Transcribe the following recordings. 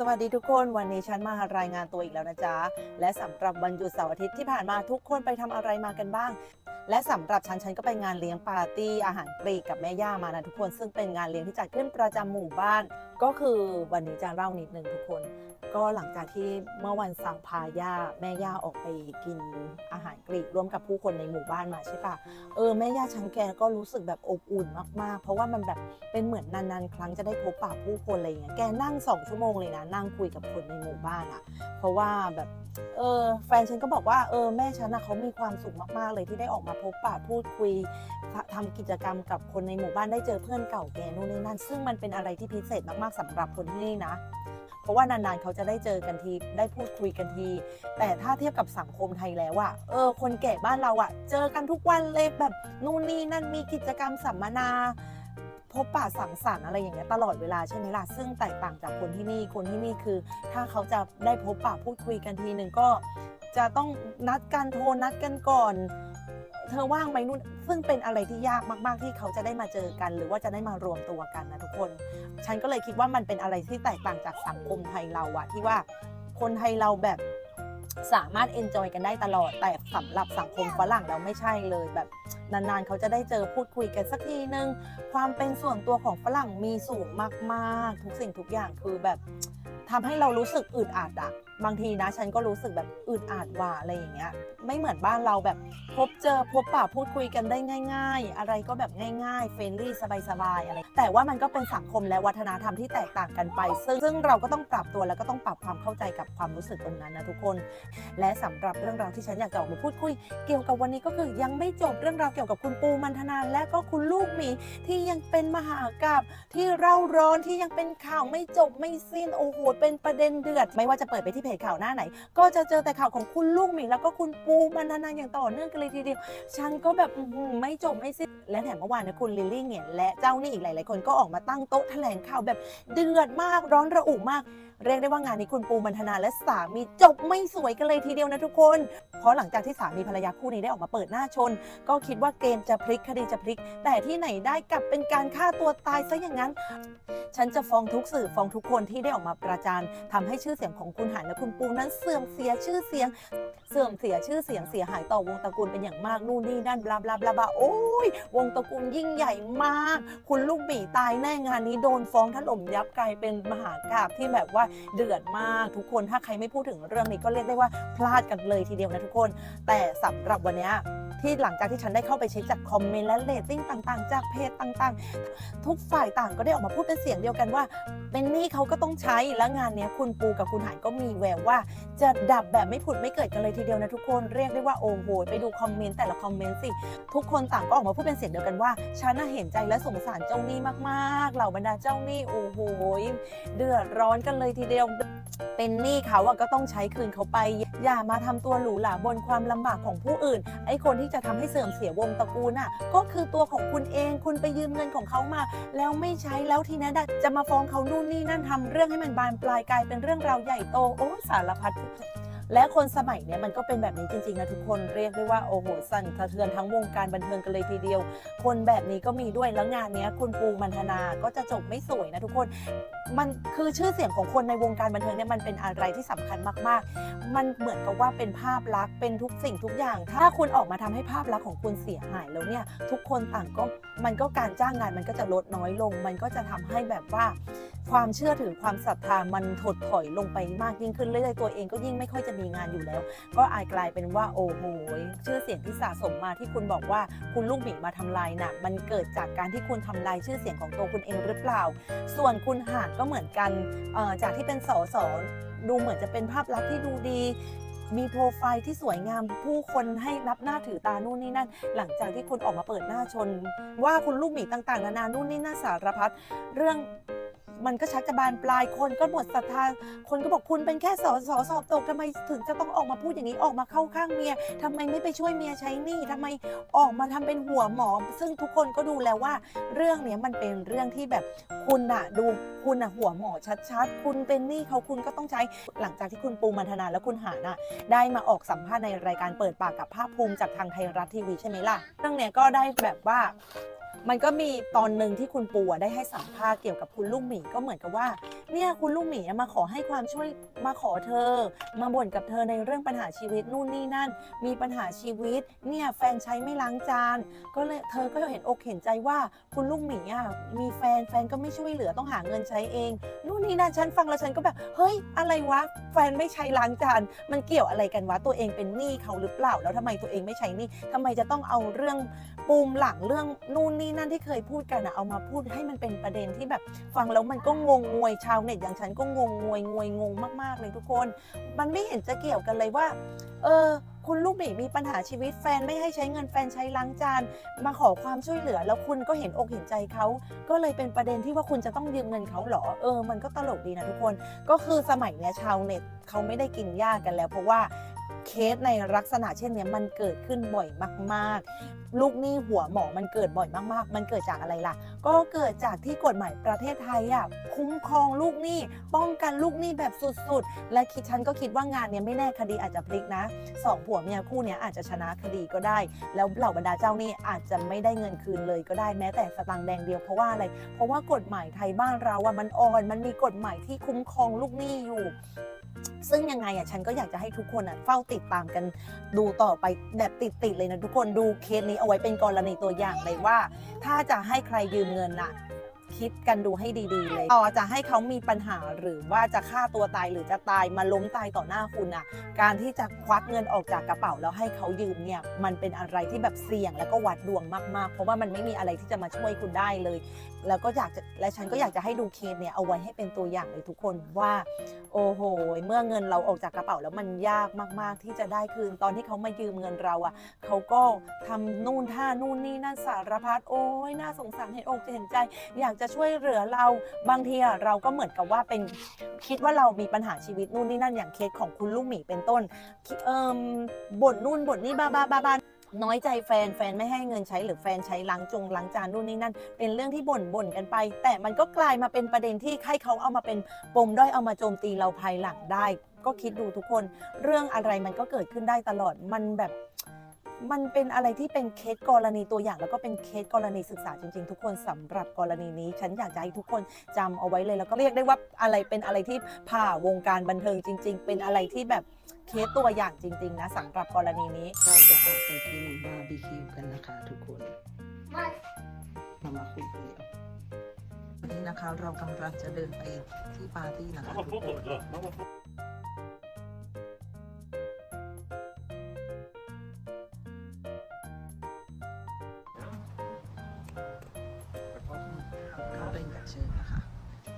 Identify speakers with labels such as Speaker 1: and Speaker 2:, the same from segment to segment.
Speaker 1: สวัสดีทุกคนวันนี้ฉันมารายงานตัวอีกแล้วนะจ๊ะ และสำหรับวันหยุดเสาร์อาทิตย์ที่ผ่านมาทุกคนไปทำอะไรมากันบ้าง และสำหรับฉันฉันก็ไปงานเลี้ยงปาร์ตี้อาหารกรีกกับแม่ย่ามานะทุกคนซึ่งเป็นงานเลี้ยงที่จัดขึ้นประจำหมู่บ้าน ก็คือวันนี้จะเล่านิดนึงทุกคน ก็หลังจากที่เมื่อวันเสาร์พาย่าแม่ย่าออกไปกินอาหารกรีกร่วมกับผู้คนในหมู่บ้านมาใช่ปะเออแม่ย่าฉันแกก็รู้สึกแบบอบอุ่นมากๆ เพราะว่ามันแบบเป็นเหมือนนานๆ ครั้งจะได้พบปะผู้คนอะไรเงี้ยแกนั่งสองชั่วโมงเลยนะนั่งคุยกับคนในหมู่บ้านอะเพราะว่าแบบเออแฟนฉันก็บอกว่าเออแม่ฉันนะเขามีความสุขมากๆเลยที่ได้ออกมาพบปะพูดคุยททำกิจกรรมกับคนในหมู่บ้านได้เจอเพื่อนเก่าแกนู่นนี่นั่นซึ่งมันเป็นอะไรที่พิเศษมากๆสำหรับคนที่นี่นะ เพราะว่านานๆเขาจะได้เจอกันทีได้พูดคุยกันที แต่ถ้าเทียบกับสังคมไทยแล้วอะเออ คนแก่บ้านเราอะเจอกันทุกวันเลยแบบนู่นนี่นั่นมีกิจกรรมสัมมนาพบปะสังสรรค์อะไรอย่างเงี้ยตลอดเวลาใช่ไหมล่ะซึ่งแตกต่างจากคนที่นี่คนที่นี่คือ ถ้าเขาจะได้พบปะพูดคุยกันทีหนึ่งก็ จะต้องนัดกันโทรนัดกันก่อน เธอว่างไหมนู่นซึ่งเป็นอะไรที่ยากมากๆที่เขาจะได้มาเจอกัน หรือว่าจะได้มารวมตัวกันนะทุกคน ฉันก็เลยคิดว่ามันเป็นอะไรที่แตกต่างจากสังคมไทยเราอะที่ว่าคนไทยเราแบบสามารถเอนจอยกันได้ตลอด แต่สำหรับสังคมฝรั่งเราไม่ใช่เลยแบบนานๆ เขาจะได้เจอพูดคุยกันสักทีนึง ความเป็นส่วนตัวของฝรั่งมีสูงมากๆ ทุกสิ่งทุกอย่างคือแบบทำให้เรารู้สึกอึดอัดอะ บางทีนะ ฉันก็รู้สึกแบบอึดอัดว่าอะไรอย่างเงี้ย ไม่เหมือนบ้านเราแบบพบเจอพบปะพูดคุยกันได้ง่าย ๆ อะไรก็แบบง่ายๆเฟรนลี่สบายๆอะไร แต่ว่ามันก็เป็นสังคมและวัฒนธรรมที่แตกต่างกันไป ซึ่งซึ่งเราก็ต้องปรับตัวแล้วก็ต้องปรับความเข้าใจกับความรู้สึกตรงนั้นนะทุกคน และสำหรับเรื่องราวที่ฉันอยากจะออกมาพูดคุย เกี่ยวกับวันนี้ก็คือยังไม่จบเรื่องราวเกี่ยวกับคุณปูมันธนาและก็คุณลูกหมีที่ยังเป็นมหากาบที่เร่าร้อนที่ยังเป็นข่าวไม่จบไม่สิ้นโอ้โหเป็นประเด็นเดือด ไม่ว่าจะเปิดไปที่เพจข่าวหน้าไหน ก็จะเจอแต่ข่าวของคุณลูกหมีแล้วก็คุณปูมันธนาอย่างต่อเนื่องกันเลยทีเดียว ฉันก็แบบไม่จบไม่สิ้น และแถมเมื่อวานเนยคุณลิลลี่เนี่ยและเจ้านี่อีกหลาย ๆ คนก็ออกมาตั้งโต๊ะแถลงข่าวแบบเดือดมากร้อนระอุมาก เรียกได้ว่างานนี้คุณปูมันธนาและสามีจบไม่สวยกันเลยทีเดียวนะทุกคน เพราะหลังจากที่สามีภรรยาคู่นี้ได้ออกมาเปิดหน้าชน ก็คิดว่าเกมจะพลิกคดีจะพลิก แต่ที่ไหนได้กลับเป็นการฆ่าตัวตายซะอย่างนั้น ฉันจะฟ้องทุกสื่อฟ้องทุกคนที่ได้ออกมาประจานทำให้ชื่อเสียงของคุณหานและคุณปูนั้นเสื่อมเสียชื่อเสียง เสื่อมเสียชื่อเสียงเสียหายต่อวงตระกูลเป็นอย่างมากนู่นนี่นั่นบลาบลาบลาบลาโอ้ยวงตระกูลยิ่งใหญ่มาก คุณลูกหมีตายแน่งานนี้โดนฟ้องถล่มยับกลายเป็นมหากราบที่แบบว่าเดือดมากทุกคนถ้าใครไม่พูดถึงเรื่องนี้ก็เรียกได้ว่าพลาดกันเลยทีเดียวนะทุกคน แต่สำหรับวันนี้ ที่หลังจากที่ฉันได้เข้าไปเช็คจากคอมเมนต์และเรตติ้งต่างๆ จากเพจต่างๆ ทุกฝ่ายต่างก็ได้ออกมาพูดเป็นเสียงเดียวกันว่าเป็นหนี้เขาก็ต้องใช้และงานนี้คุณปูกับคุณหานก็มีแววว่า จะดับแบบไม่ผุดไม่เกิดกันเลยทีเดียวนะทุกคนเรียกได้ว่าโอ้โหไปดูคอมเมนต์แต่ละคอมเมนต์สิทุกคนต่างก็ออกมาพูดเป็นเสียงเดียวกันว่าฉันน่ะเห็นใจและสงสารเจ้าหนี้มากๆ เหล่าบรรดาเจ้าหนี้โอ้โหเดือดร้อนกันเลยทีเดียวเป็นหนี้เขาอะก็ต้องใช้คืนเขาไป อย่ามาทำตัวหรูหราบนความลำบากของผู้อื่นไอ้คนที่จะทำให้เสื่อมเสียวงตระกูลน่ะก็คือตัวของคุณเอง คุณไปยืมเงินของเขามา แล้วไม่ใช้แล้วทีนั้นจะมาฟ้องเขานู่นนี่นั่นทำเรื่องให้มันบานปลายกลายเป็นเรื่องราวใหญ่โตโอ้สารพัด และคนสมัยเนี้ยมันก็เป็นแบบนี้จริงๆนะทุกคนเรียกได้ว่าโอ้โหสั่นสะเทือนทั้งวงการบันเทิงกันเลยทีเดียว คนแบบนี้ก็มีด้วยแล้วงานเนี้ยคุณปูมันธนาก็จะจบไม่สวยนะทุกคนมันคือชื่อเสียงของคนในวงการบันเทิงเนี่ยมันเป็นอะไรที่สำคัญมากๆ มันเหมือนกับว่าเป็นภาพลักษณ์เป็นทุกสิ่งทุกอย่าง ถ้าคุณออกมาทำให้ภาพลักษณ์ของคุณเสียหายแล้วเนี่ยทุกคนต่างก็มันก็การจ้างงานมันก็จะลดน้อยลง มันก็จะทำให้แบบว่า ความเชื่อถือความศรัทธามันถดถอยลงไปมากยิ่งขึ้นเรื่อยๆตัวเองก็ยิ่งไม่ค่อยจะมีงานอยู่แล้ว ก็อาจกลายเป็นว่าโอ้โหชื่อเสียงที่สะสมมาที่คุณบอกว่าคุณลูกหมีมาทำลายน่ะมันเกิดจากการที่คุณทำลายชื่อเสียงของตัวคุณเองหรือเปล่า ส่วนคุณหานก็เหมือนกันจากที่เป็นสสดูเหมือนจะเป็นภาพลักษณ์ที่ดูดีมีโปรไฟล์ที่สวยงามผู้คนให้นับหน้าถือตานู่นนี่นั่น หลังจากที่คุณออกมาเปิดหน้าชน ว่าคุณลูกหมีต่างๆ นานานู่นนี่นั่นสารพัดเรื่อง มันก็ชักจะบานปลายคนก็หมดศรัทธา คนก็บอกคุณเป็นแค่สอสอสอบตกทำไมถึงจะต้องออกมาพูดอย่างนี้ออกมาเข้าข้างเมียทำไมไม่ไปช่วยเมียใช้หนี้ทำไมออกมาทำเป็นหัวหมอ ซึ่งทุกคนก็ดูแล้วว่า เรื่องเนี้ยมันเป็นเรื่องที่แบบคุณอะดูคุณอะหัวหมอชัดๆ คุณเป็นหนี้เขาคุณก็ต้องใช้หลังจากที่คุณปูมันธนาและคุณหานะได้มาออกสัมภาษณ์ในรายการเปิดปากกับภาคภูมิจากทางไทยรัฐทีวีใช่ไหมล่ะเรื่องเนี้ยก็ได้แบบว่า มันก็มีตอนหนึ่งที่คุณปูอะได้ให้สัมภาษณ์เกี่ยวกับคุณลูกหมีก็เหมือนกับว่า เนี่ยคุณลูกหมีมาขอให้ความช่วยมาขอเธอ มาบ่นกับเธอในเรื่องปัญหาชีวิตนู่นนี่นั่น มีปัญหาชีวิต เนี่ยแฟนใช้ไม่ล้างจาน ก็เลยเธอก็เห็นอกเห็นใจว่าคุณลูกหมีอะมีแฟนแฟนก็ไม่ช่วยเหลือต้องหาเงินใช้เองนู่นนี่นั่นฉันฟังแล้วฉันก็แบบเฮ้ยอะไรวะแฟนไม่ใช้ล้างจานมันเกี่ยวอะไรกันวะตัวเองเป็นหนี้เขาหรือเปล่าแล้วทำไมตัวเองไม่ใช้หนี้ทำไมจะต้องเอาเรื่อง ปูมหลังเรื่องนู่นนี่นั่นที่เคยพูดกันอะเอามาพูดให้มันเป็นประเด็นที่แบบฟังแล้วมันก็งงงวยชาวเน็ตอย่างฉันก็งงงวยงวยงงมากๆเลยทุกคน มันไม่เห็นจะเกี่ยวกันเลยว่า เออคุณลูกหมีมีปัญหาชีวิตแฟนไม่ให้ใช้เงินแฟนใช้ล้างจาน มาขอความช่วยเหลือ แล้วคุณก็เห็นอกเห็นใจเขาก็เลยเป็นประเด็นที่ว่าคุณจะต้องยืมเงินเขาเหรอเออ มันก็ตลกดีนะทุกคน ก็คือสมัยเนี้ยชาวเน็ตเขาไม่ได้กินยากกันแล้ว เพราะว่า เคสในลักษณะเช่นนี้มันเกิดขึ้นบ่อยมากๆ ลูกหนี้หัวหมอมันเกิดบ่อยมากๆ มันเกิดจากอะไรล่ะ ก็เกิดจากที่กฎหมายประเทศไทยอะคุ้มครองลูกหนี้ ป้องกันลูกหนี้แบบสุดๆ และคิดฉันก็คิดว่างานเนี้ยไม่แน่คดีอาจจะพลิกนะสองผัวเมียคู่เนี้ยอาจจะชนะคดีก็ได้ แล้วเหล่าบรรดาเจ้าหนี้อาจจะไม่ได้เงินคืนเลยก็ได้แม้แต่สตางค์แดงเดียวเพราะว่าอะไร เพราะว่ากฎหมายไทยบ้านเราอะมันอ่อน มันมีกฎหมายที่คุ้มครองลูกหนี้อยู่ ซึ่งยังไงอะฉันก็อยากจะให้ทุกคนอะเฝ้าติดตามกันดูต่อไปแบบติดๆเลยนะทุกคนดูเคสนี้เอาไว้เป็นกรณีตัวอย่างเลยว่า ถ้าจะให้ใครยืมเงินอะคิดกันดูให้ดีๆเลยต่อจะให้เขามีปัญหาหรือว่าจะฆ่าตัวตายหรือจะตายมาล้มตายต่อหน้าคุณอะการที่จะควักเงินออกจากกระเป๋าแล้วให้เขายืมเนี่ย มันเป็นอะไรที่แบบเสี่ยงแล้วก็วัดดวงมากๆ เพราะว่ามันไม่มีอะไรที่จะมาช่วยคุณได้เลย แล้วก็อยากจะและฉันก็อยากจะให้ดูเคสเนี่ยเอาไว้ให้เป็นตัวอย่างเลยทุกคนว่า โอ้โห เมื่อเงินเราออกจากกระเป๋าแล้วมันยากมาก ๆ ที่จะได้คืนตอนที่เขามายืมเงินเราอะ่ะเขาก็ทำนู่นท่านู่นนี่นั่นสารพัดโอ้ยน่าสงสารเห็นอกเห็นใจ อยากจะช่วยเหลือเราบางทีอะเราก็เหมือนกับว่าเป็นคิดว่าเรามีปัญหาชีวิตนู่นนี่นั่นอย่างเคสของคุณลูกหมีเป็นต้นคิดเอิมบ่นนู่นบ่นนี่บ้าบ้าบ้าบ้า น้อยใจแฟนแฟนไม่ให้เงินใช้หรือแฟนใช้ล้างจงล้างจานนู่นนี่นั่น เป็นเรื่องที่บ่นบ่นกันไป แต่มันก็กลายมาเป็นประเด็นที่ให้เขาเอามาเป็นปมด้อยเอามาโจมตีเราภายหลังได้ ก็คิดดูทุกคน เรื่องอะไรมันก็เกิดขึ้นได้ตลอดมันแบบมันเป็นอะไรที่เป็นเคสกรณีตัวอย่างแล้วก็เป็นเคสกรณีศึกษาจริงๆ ทุกคนสำหรับกรณีนี้ ฉันอยากจะให้ทุกคนจำเอาไว้เลย แล้วก็เรียกได้ว่าอะไรเป็นอะไรที่ผ่าวงการบันเทิงจริง ๆ เป็นอะไรที่แบบ เคสตัวอย่างจริง ๆ นะสำหรับกรณีนี้
Speaker 2: เราจะออกไปกินบาร์บีคิวกันนะคะทุกคนเรามาคุยกันเลยวันนี้นะคะเรากำลังจะเดินไปที่ปาร์ตี้นะคะทุกคนก็เป็นกับเชิญนะคะ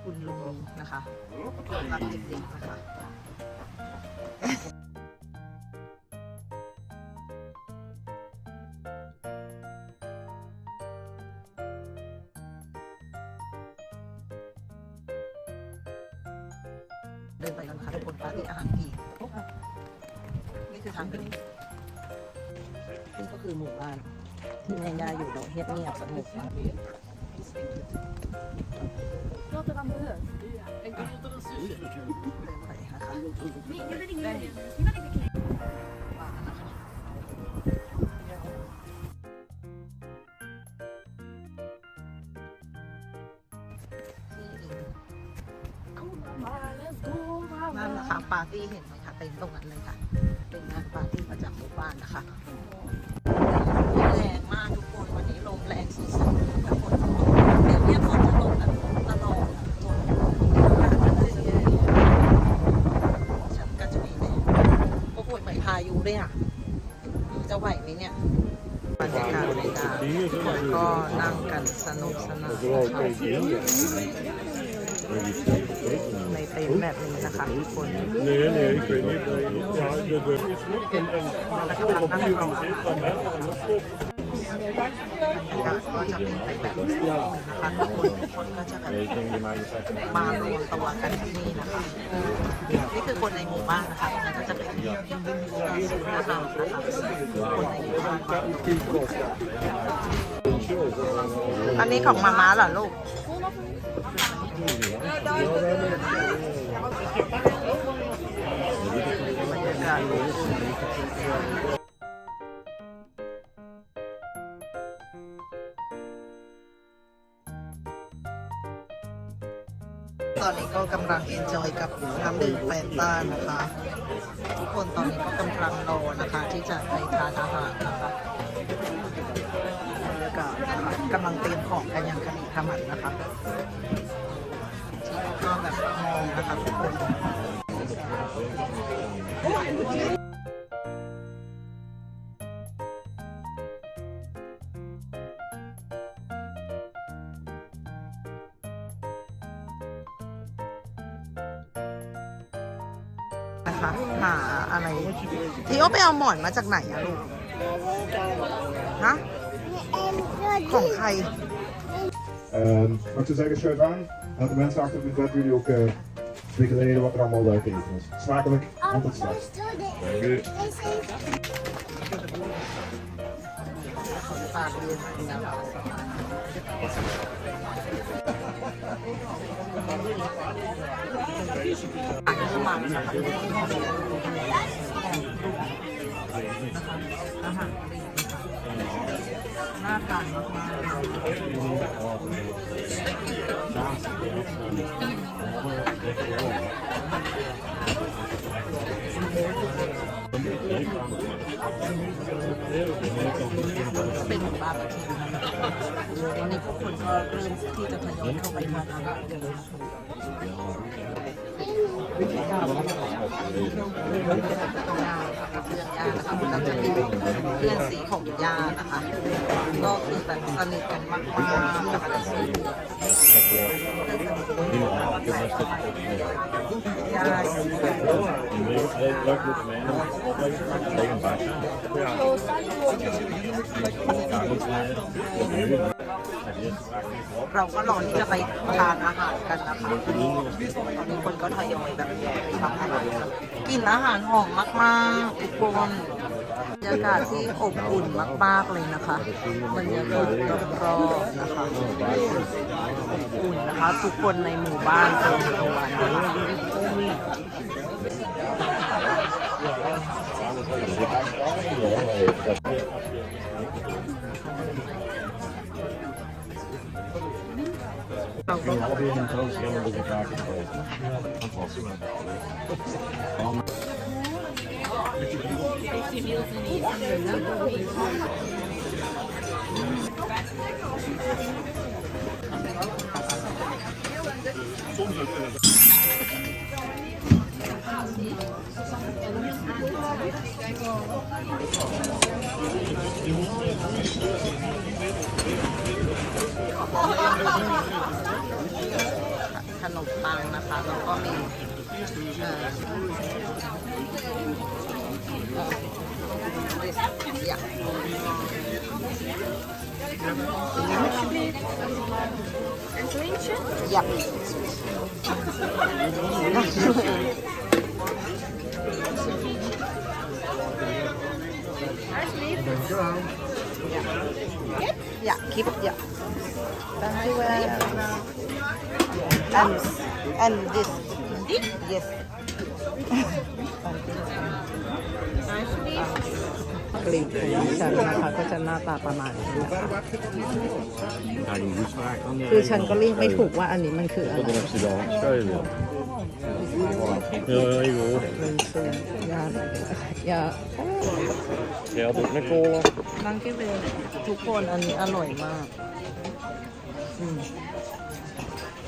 Speaker 2: คุณลุงนะคะรับเด็กๆ ฮ็ดเงียบสงบมาก
Speaker 3: Låter dem behövs.
Speaker 2: เดินไปนะคะ
Speaker 3: Men jag vet inte, jag vet inte.
Speaker 2: ป่านะคะนั่นนะคะปาร์ตี้เห็นไหมคะเต็มตรงนั้นเลยค่ะ เป็นงานปาร์ตี้ประจำหมู่บ้านนะคะ ก็จะเป็นไปแบบนี้นะคะทุกคนทุกคนก็จะแบบมารวมตัวกันที่นี่นะคะนี่คือคนในหมู่บ้านนะคะนั่นก็จะเป็นศูนย์นะคะคนในหมู่บ้านอันนี้ของมาม่าเหรอลูกบรรยากาศ ตอนนี้ก็กำลังเอนจอยกับน้ำดื่มแฟนต้านะคะ ทุกคนตอนนี้ก็กำลังรอนะคะ ที่จะไปทานอาหารนะคะแล้วก็กำลังเตรียมของกันอย่างขมิขมันนะคะที่ก็แบบมองนะคะ นนะคะ หาอะไรที่โอไปเอาหมอนมาจากไหนอะลูก ฮะ ของใคร
Speaker 4: Ehm, wat ik te zeggen, schuif aan. Laat de mensen achter op het bed jullie ook eh speculeren wat er allemaal bij te eten is. Smakelijk en tot straks. Dank u. า
Speaker 2: กเรียนนะคะปากน้ำมันนะคะอาหารทะเลนะคะน่าทานมากเป็นหมู่บ้านตอนนี้พวกคนก็เริ่มที่จะทยอยเข้าไปทานอาหารกันแล้วนะคะย่าค่ะ เพื่อนยานะคะก็จะเป็นเพื่อนสีของย่านะคะ ก็คือแบบสนิทกันมากๆนะคะย่า
Speaker 5: Leuk moeten meenemen. Tegen
Speaker 2: เราก็รอที่จะไปทานอาหารกันนะคะตอนนี้คนก็ทยอยแบบทำอาหารกินอาหารหอมมากๆทุกคนบรรยากาศที่อบอุ่นมาก ๆ เลยนะคะบรรยากาศรอบๆนะคะอบอุ่นนะคะ ทุกคนในหมู่บ้านเป็นทั้งวันนะคะ เราก็
Speaker 5: Half uur een groot helemaal door elkaar gegooid. Fantastisch.
Speaker 2: 아, ขนมปังนะ คะแล้วก็มีเอ่อเอ่ออยากอยากอ ยากคลิปอยาก Thank you well. And and this. Yes. กลีบของฉันนะคะก็จะหน้าตาประมาณนี้นะคะ
Speaker 5: Ja, die moest vaak dan.
Speaker 2: คือฉันก็เรียกไม่ถูกว่าอันนี้มันคืออะไร
Speaker 5: Dan heb je dan scheuren. Ja, even hoor.
Speaker 2: เป็นเสื้อยาอะไรยา
Speaker 5: Jij had ook met cola.
Speaker 2: ดังกี้เบลทุกคนอันนี้อร่อยมาก อืม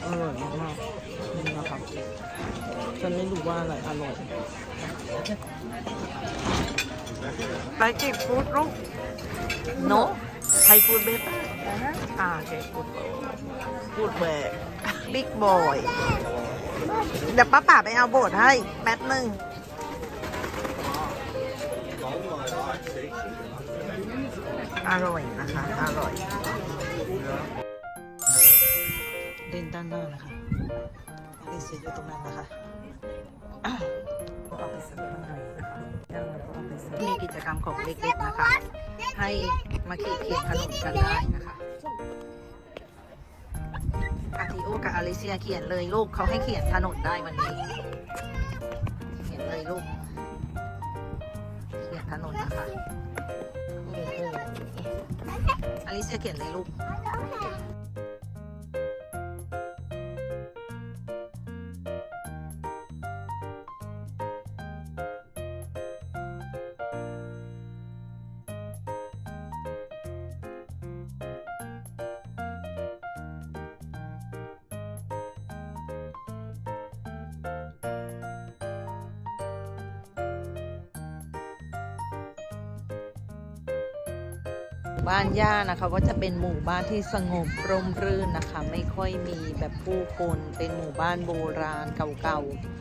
Speaker 2: อร่อยมากๆนี่นะครับ ฉันไม่รู้ว่าอะไรอร่อย ไปเก็บฟูดลูก no ไทยฟูดเบต้าอ่าเก็บฟูดฟูดแบกบิ๊กบอยเดี๋ยวป้าป่าไปเอาโบทให้แป๊บหนึ่งอร่อยนะคะ อร่อย เด่นด้านหน้านะคะเด่นเสียอยู่ตรงนั้นนะคะ เอาไปซื้อข้างในนะคะแล้วเราก็เอาไปซื้อมีกิจกรรมของเด็กๆนะคะ ให้มาขีดเขียนขนมกันได้นะคะอาทิโอกับอลิเซียเขียนเลยลูกเขาให้เขียนถนนได้วันนี้ เขียนเลยลูก เขียนถนนนะคะออลิเซียเขียนเลยลูก บ้านย่านะคะก็จะเป็นหมู่บ้านที่สงบร่มรื่นนะคะ ไม่ค่อยมีแบบผู้คนเป็นหมู่บ้านโบราณเก่า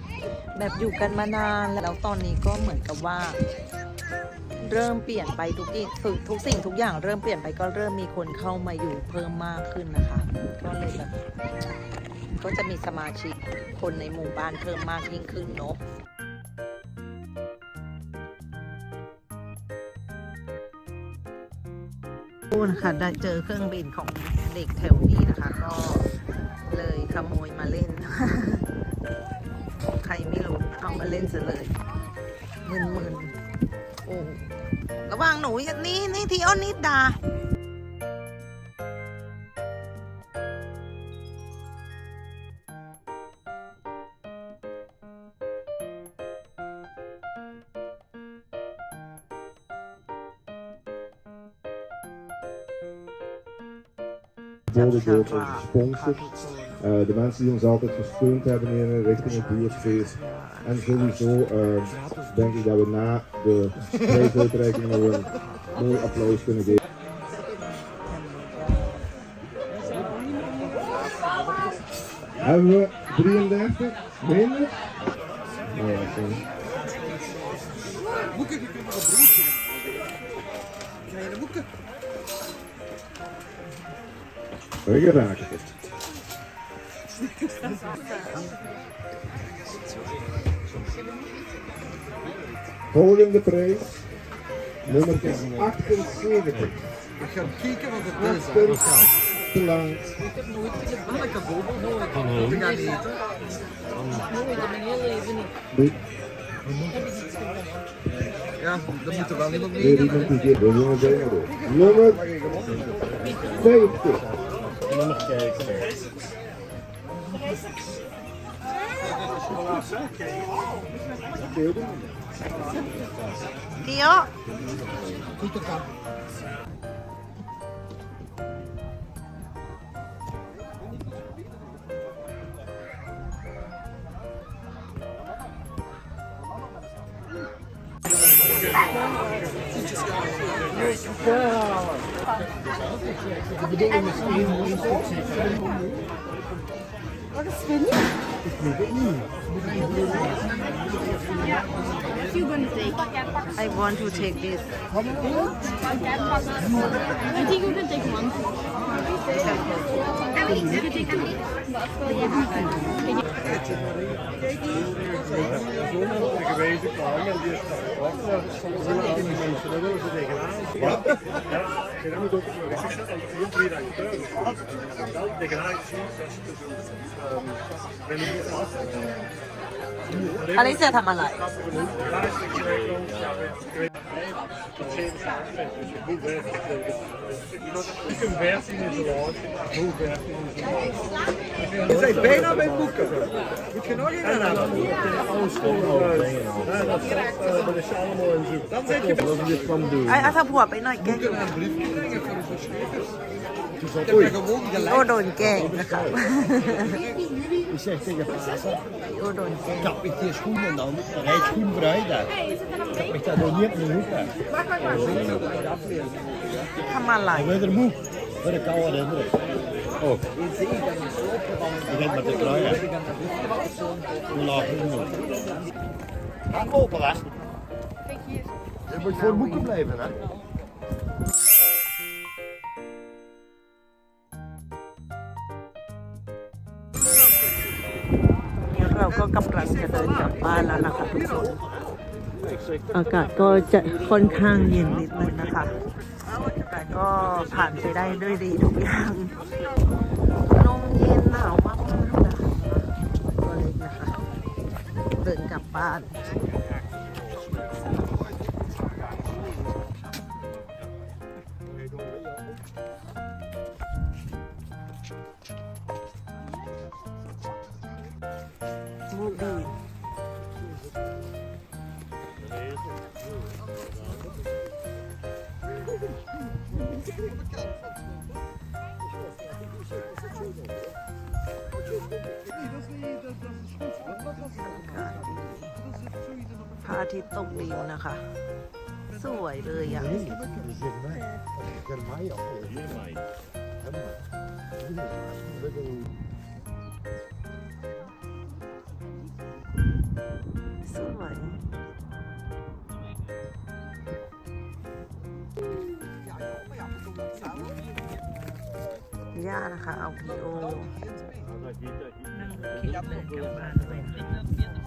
Speaker 2: ๆแบบอยู่กันมานานแล้วตอนนี้ก็เหมือนกับว่า เริ่มเปลี่ยนไปทุกอย่ทุกสิ่งทุกอย่างเริ่มเปลี่ยนไปก็เริ่มมีคนเข้ามาอยู่เพิ่มมากขึ้นนะคะ ก็เลยแบบก็จะมีสมาชิกคนในหมู่บ้านเพิ่มมากยิ่งขึ้นเนาะ พูดค่ะได้เจอเครื่องบินของเด็กแถวนี้นะคะ ก็เลยขโมยมาเล่น ใครไม่รู้ เอามาเล่นซะเลยมึนมึนโอ้ระวังหนูอย่างนี้นี่ทีอ้อนนิดดา
Speaker 4: Bijvoorbeeld door onze sponsors, eh, de mensen die ons altijd gesteund hebben in richting het buurtfeest. En sowieso eh, denk ik dat we na de prijsuitreiking nog een mooi applaus kunnen geven. Hebben we 33? Minder? Nee, dat is niet. Je geraakt heeft. Volgende prijs, nummer 78.
Speaker 6: Ik ga kijken wat het is.
Speaker 4: Te.
Speaker 6: Ik heb nooit een ah, ik heb boven Hallo. Ik ga eten.
Speaker 4: Leven niet.
Speaker 6: Ja, dat moet er wel iemand mee.
Speaker 4: Nummer 50.
Speaker 5: character.
Speaker 4: Dio.
Speaker 2: Good girl. What is
Speaker 3: spinning? Cuban take.
Speaker 2: I want to take this.
Speaker 3: I think you can take one. Wenn du das machst, Emily.
Speaker 5: De gewezen kwamen en die is wachten. Soms zijn er andere mensen, daar willen ze tegenaan. Ja, ja. dat moet ook nog eens zetten. En vier, drie dagen terug. Dan tegenaan zien, dat is te doen. Ben je niet vast?
Speaker 2: อลิเซียทำอะไร
Speaker 5: Je kunt 15 in zijn laag. Hoe 15 in zijn laag.
Speaker 6: Je bent bijna bij boeken. Moet je nog een aan hebben?
Speaker 5: Alles gewoon uit. Ja, dat is eh, bij de Shalom en zo.
Speaker 6: Dan zeg je
Speaker 5: Dat is dit kwam doen.
Speaker 2: ไอ้อาถ้าผัวไปหน่อยแกล้ง
Speaker 6: een briefje brengen voor de versleutels. Ik heb me gewoon
Speaker 2: โอ
Speaker 6: gelijk.
Speaker 2: โดนแกล้งนะคะ
Speaker 7: Ik zeg tegen Pasen,
Speaker 2: โอโดนแกล้ง
Speaker 7: kap ik die schoenen dan, dan rijd schoen vooruit. hè. Ik heb dat nog niet op mijn hoek. hè.
Speaker 2: ทำอะไร
Speaker 7: Ik ben er moe, voor de koude herinneren. Oh. Je bent met de trui, hè. Hoe laag is het nu? Ga open, hè. Je moet voor boeken blijven, hè.
Speaker 2: ก็กำลังจะเดินกลับบ้านแล้วนะคะทุกคน อากาศก็จะค่อนข้างเย็นนิดนึงนะคะ แต่ก็ผ่านไปได้ด้วยดีทุกอย่างลมเย็นหนาวมากๆนะคะตัวเล็กนะคะ เดินกลับบ้าน พระอาทิตย์ตกดินนะคะ สวยเลยอะ
Speaker 6: Nee, dat is in mij. Dat is
Speaker 2: ย่านะคะ เอาพีโอนั่งคิดเหมือนกันบ้านด้วยนะไม่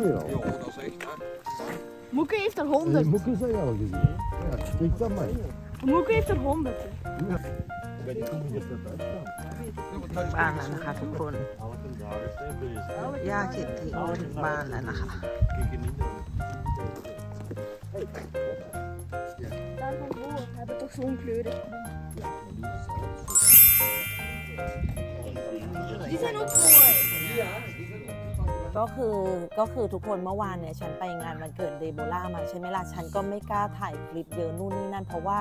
Speaker 2: weer al. Dat is
Speaker 6: echt, hè.
Speaker 3: Moeke heeft er 100.
Speaker 6: Moeke zei al gezien. Ja, denk dat maar.
Speaker 3: Moeke heeft er
Speaker 6: 100. Ja. Dat.
Speaker 2: บ้านแล้วนะคะทุกคนย่าเขียนทีโอถึงบ้านแล้วนะคะ
Speaker 3: Daar van voor hebben toch zo'n
Speaker 1: ก็คือก็คือทุกคนเมื่อวานเนี่ยฉันไปงานวันเกิดเดโบล่ามาใช่ไหมล่ะฉันก็ไม่กล้าถ่ายคลิปเยอะนู่นนี่นั่น เพราะว่า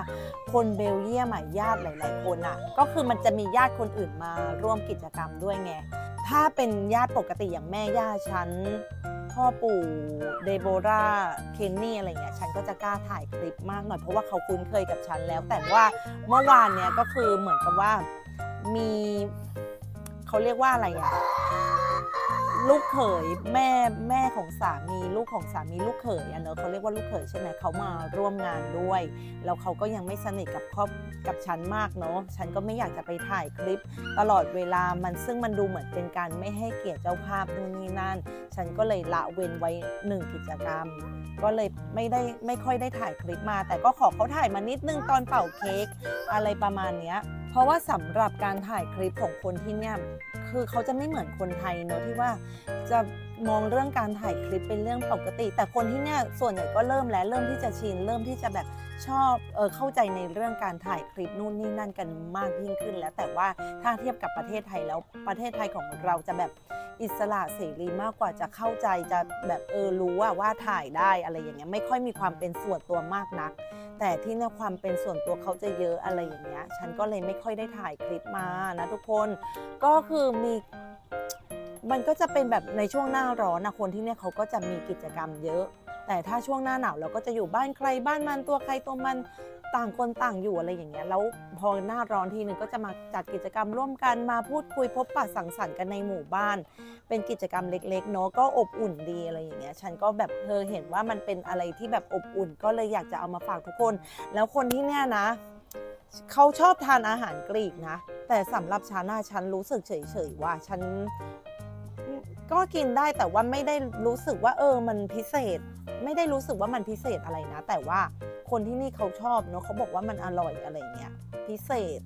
Speaker 1: คนเบลเยียมอะญาติหลาย ๆ คนอะ ก็คือมันจะมีญาติคนอื่นมาร่วมกิจกรรมด้วยไงถ้าเป็นญาติปกติอย่างแม่ย่าฉันพ่อปู่เดโบราเคนนี่อะไรเงี้ยฉันก็จะกล้าถ่ายคลิปมากหน่อยเพราะว่าเขาคุ้นเคยกับฉันแล้ว แต่ว่าเมื่อวานเนี่ยก็คือเหมือนกับว่ามีเขาเรียกว่าอะไรอะ ลูกเขยแม่แม่ของสามีลูกของสามีลูกเขยอะเนอะเขาเรียกว่าลูกเขยใช่ไหมเขามาร่วมงานด้วย แล้วเขาก็ยังไม่สนิทกับครอบกับฉันมากเนาะฉันก็ไม่อยากจะไปถ่ายคลิป ตลอดเวลามันซึ่งมันดูเหมือนเป็นการไม่ให้เกียรติเจ้าภาพนู่นนี่นั่น ฉันก็เลยละเว้นไว้หนึ่งกิจกรรม ก็เลยไม่ได้ไม่ค่อยได้ถ่ายคลิปมา แต่ก็ขอเขาถ่ายมานิดนึงตอนเป่าเค้กอะไรประมาณเนี้ยเพราะว่าสำหรับการถ่ายคลิปของคนที่เนี่ย คือเขาจะไม่เหมือนคนไทยเนอะที่ว่าจะมองเรื่องการถ่ายคลิปเป็นเรื่องปกติ แต่คนที่เนี่ยส่วนใหญ่ก็เริ่มแล้วเริ่มที่จะชินเริ่มที่จะแบบ ชอบเออเข้าใจในเรื่องการถ่ายคลิปนู่นนี่นั่นกันมากยิ่งขึ้น แล้วแต่ว่าถ้าเทียบกับประเทศไทยแล้วประเทศไทยของเราจะแบบอิสระเสรีมากกว่าจะเข้าใจจะแบบเออรู้ว่าว่าถ่ายได้อะไรอย่างเงี้ยไม่ค่อยมีความเป็นส่วนตัวมากนัก แต่ที่เนี่ยความเป็นส่วนตัวเขาจะเยอะอะไรอย่างเงี้ยฉันก็เลยไม่ค่อยได้ถ่ายคลิปมานะทุกคนก็คือมีมันก็จะเป็นแบบในช่วงหน้าร้อนนะคนที่เนี่ยเขาก็จะมีกิจกรรมเยอะ แต่ถ้าช่วงหน้าหนาวเราก็จะอยู่บ้านใครบ้านมันตัวใครตัวมันต่างคนต่างอยู่อะไรอย่างเงี้ยแล้วพอหน้าร้อนทีหนึ่งก็จะมาจัดกิจกรรมร่วมกันมาพูดคุยพบปะสังสรรค์กันในหมู่บ้าน เป็นกิจกรรมเล็กๆเนาะก็อบอุ่นดีอะไรอย่างเงี้ยฉันก็แบบเธอเห็นว่ามันเป็นอะไรที่แบบอบอุ่น ก็เลยอยากจะเอามาฝากทุกคน แล้วคนที่เนี่ยนะเขาชอบทานอาหารกรีกนะ แต่สำหรับฉันนะฉันรู้สึกเฉยๆว่าฉันก็กินได้แต่ว่าไม่ได้รู้สึกว่าเออมันพิเศษ ไม่ได้รู้สึกว่ามันพิเศษอะไรนะ แต่ว่า คนที่นี่เขาชอบเนาะเขาบอกว่ามันอร่อยอะไรเงี้ยพิเศษ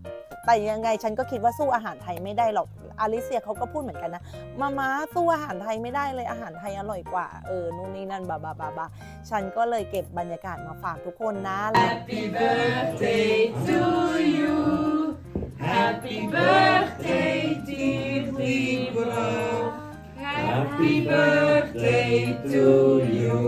Speaker 1: แต่ยังไงฉันก็คิดว่าสู้อาหารไทยไม่ได้หรอกอาริเซียเขาก็พูดเหมือนกันนะมาม้าสู้อาหารไทยไม่ได้เลยอาหารไทยอร่อยกว่าเออนู่นนี่นั่นบาบาบาบาฉันก็เลยเก็บบรรยากาศมาฝากทุกคนนะ Happy birthday to you Happy birthday dear Libra Happy birthday to you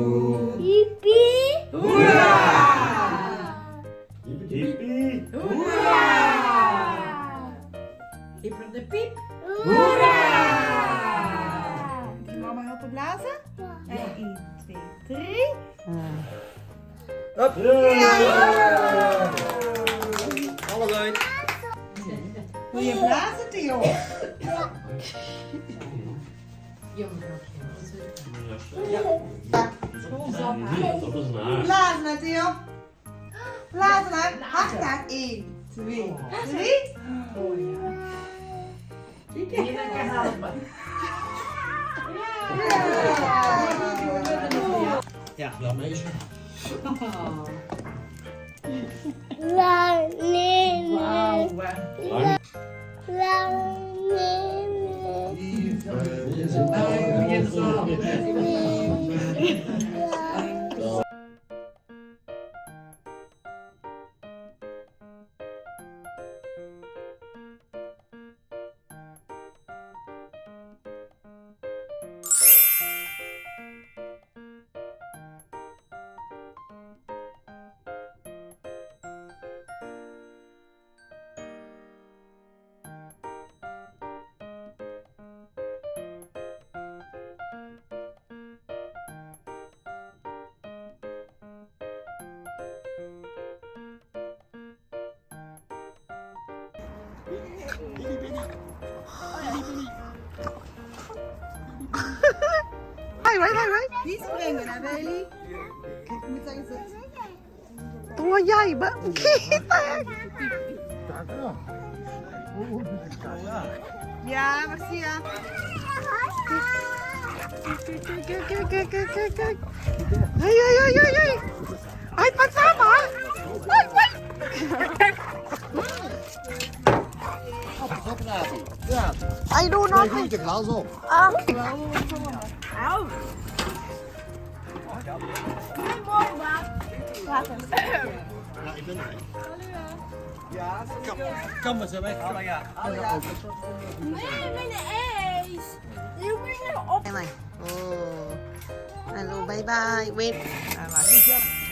Speaker 3: Yeah.
Speaker 2: Hoi, hoi, hoi, hoi. Niet springen, hè, Bailey? Ik moet zeggen, zitten. ตัวใหญ่เบ้อขี้แตก Ja, Marcia. Kijk, kijk, kijk, kijk, kijk, kijk. Hei, hei, hei, hei, hei. Uit, wat sama? Hoi, hoi. I
Speaker 7: do
Speaker 2: not.
Speaker 7: Take the gloves off.
Speaker 2: Ah.
Speaker 3: Ow. Come on,
Speaker 2: Sammy. Này mày. Ồ. Hello, bye bye. Wait. À, đi chưa?